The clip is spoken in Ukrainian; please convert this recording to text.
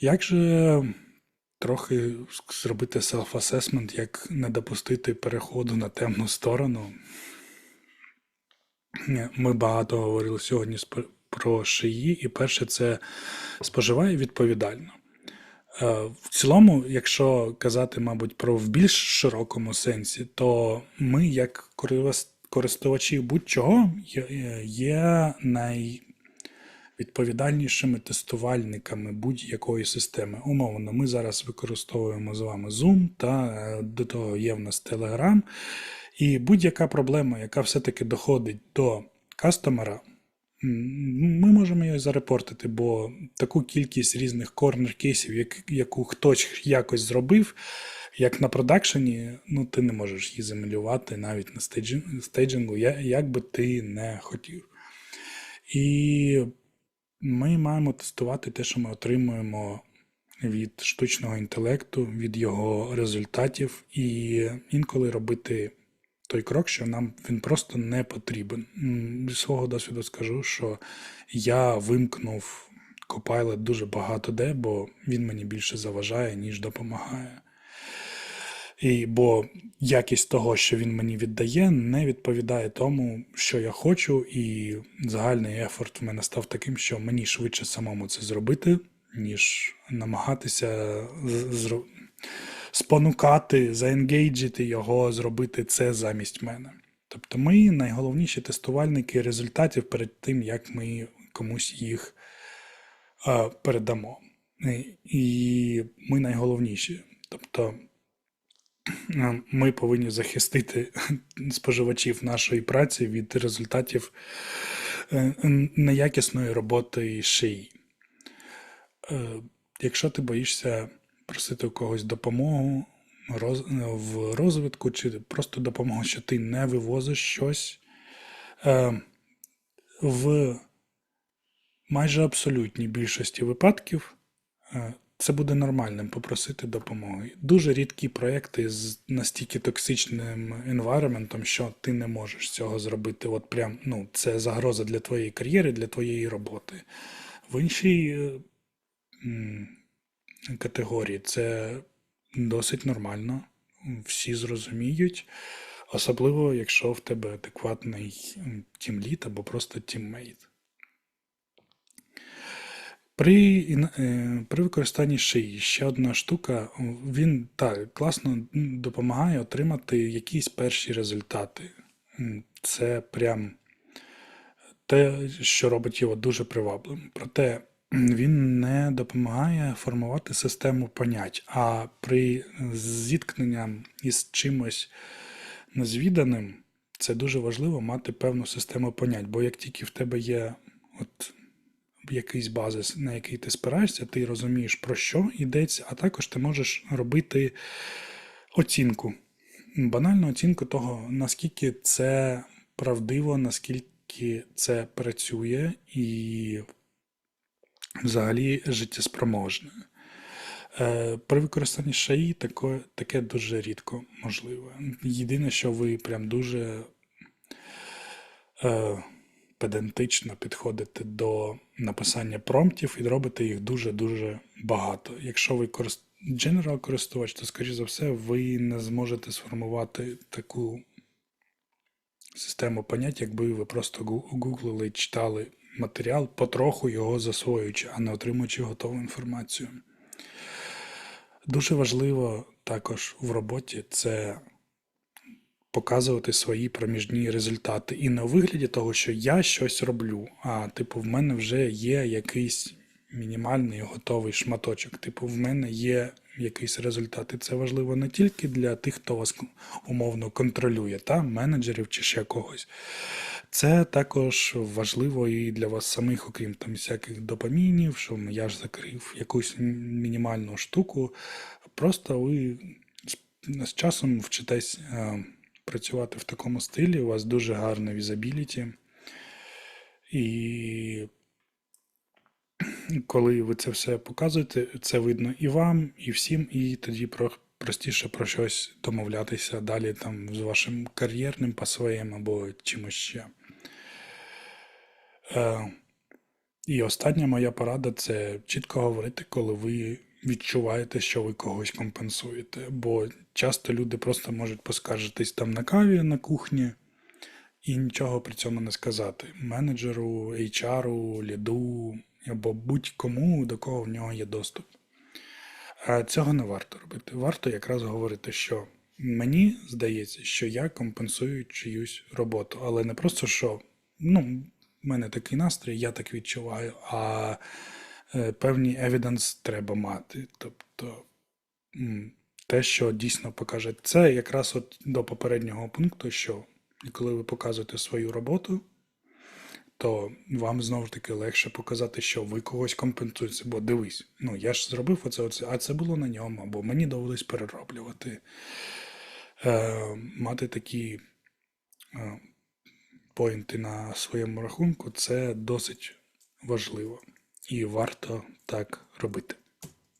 Як же трохи зробити селф-асесмент, як не допустити переходу на темну сторону? Ми багато говорили сьогодні про шиї, і перше це споживай відповідально. Е, В цілому, якщо казати, мабуть, про в більш широкому сенсі, то ми, як користувачі будь-чого, є- є- є найвідповідальнішими тестувальниками будь-якої системи. Умовно, ми зараз використовуємо з вами Zoom, та е, до того є в нас Telegram. І будь-яка проблема, яка все-таки доходить до кастомера, ми можемо її зарепортити, бо таку кількість різних корнер-кейсів, яку хтось якось зробив, як на продакшені, ну ти не можеш її замалювати навіть на стейджингу, як би ти не хотів. І ми маємо тестувати те, що ми отримуємо від штучного інтелекту, від його результатів, і інколи робити той крок, що нам він просто не потрібен. Зі свого досвіду скажу, що я вимкнув Copilot дуже багато де, бо він мені більше заважає, ніж допомагає. І, бо якість того, що він мені віддає, не відповідає тому, що я хочу, і загальний ефорт в мене став таким, що мені швидше самому це зробити, ніж намагатися зро- спонукати, заенгейджити його, зробити це замість мене. Тобто ми найголовніші тестувальники результатів перед тим, як ми комусь їх е, передамо. І- ми найголовніші. Тобто ми повинні захистити споживачів нашої праці від результатів е, неякісної роботи шиї. Е, Якщо ти боїшся просити у когось допомогу в розвитку, чи просто допомогу, що ти не вивозиш щось, е, в майже абсолютній більшості випадків е, це буде нормальним попросити допомоги. Дуже рідкі проекти з настільки токсичним environment, що ти не можеш цього зробити. От прям, ну, це загроза для твоєї кар'єри, для твоєї роботи. В іншій е, категорії це досить нормально. Всі зрозуміють, особливо якщо в тебе адекватний м, тімлід або просто тіммейт. При, е, при використанні шиї ще одна штука, він так класно допомагає отримати якісь перші результати. Це прям те, що робить його дуже привабливим. Проте він не допомагає формувати систему понять, а при зіткненням із чимось незвіданим, це дуже важливо мати певну систему понять. Бо як тільки в тебе є от якийсь базис, на який ти спираєшся, ти розумієш, про що йдеться, а також ти можеш робити оцінку. Банальну оцінку того, наскільки це правдиво, наскільки це працює і взагалі життєспроможне. Е, При використанні шаї таке, таке дуже рідко можливе. Єдине, що ви прям дуже е, педантично підходите до написання промптів і робите їх дуже-дуже багато. Якщо ви. General користувач, то, скоріш за все, ви не зможете сформувати таку систему понять, якби ви просто гу- гуглили, читали матеріал, потроху його засвоюючи, а не отримуючи готову інформацію. Дуже важливо також в роботі це показувати свої проміжні результати. І не у вигляді того, що я щось роблю, а типу, в мене вже є якийсь мінімальний готовий шматочок. Типу, в мене є якийсь результат. І це важливо не тільки для тих, хто вас умовно контролює, та менеджерів чи ще когось. Це також важливо і для вас самих, окрім там всяких допамінів, що я ж закрив якусь мінімальну штуку. Просто ви з- часом вчитесь е, працювати в такому стилі, у вас дуже гарне візабіліті. І коли ви це все показуєте, це видно і вам, і всім, і тоді про, простіше про щось домовлятися далі там з вашим кар'єрним пасвеєм або чимось ще. Е, І остання моя порада це чітко говорити, коли ви відчуваєте, що ви когось компенсуєте. Бо часто люди просто можуть поскаржитись там на каві на кухні і нічого при цьому не сказати. Менеджеру, HR, ліду або будь-кому, до кого в нього є доступ. А цього не варто робити. Варто якраз говорити, що мені здається, що я компенсую чиюсь роботу, але не просто що ну, в мене такий настрій, я так відчуваю, а е, певні евіденс треба мати. Тобто те, що дійсно покаже, це якраз от до попереднього пункту, що коли ви показуєте свою роботу, то вам знову ж таки легше показати, що ви когось компенсуєте. Бо дивись, ну я ж зробив оце, оце, а це було на ньому, або мені довелось перероблювати. Е, мати такі е, поінти на своєму рахунку це досить важливо і варто так робити.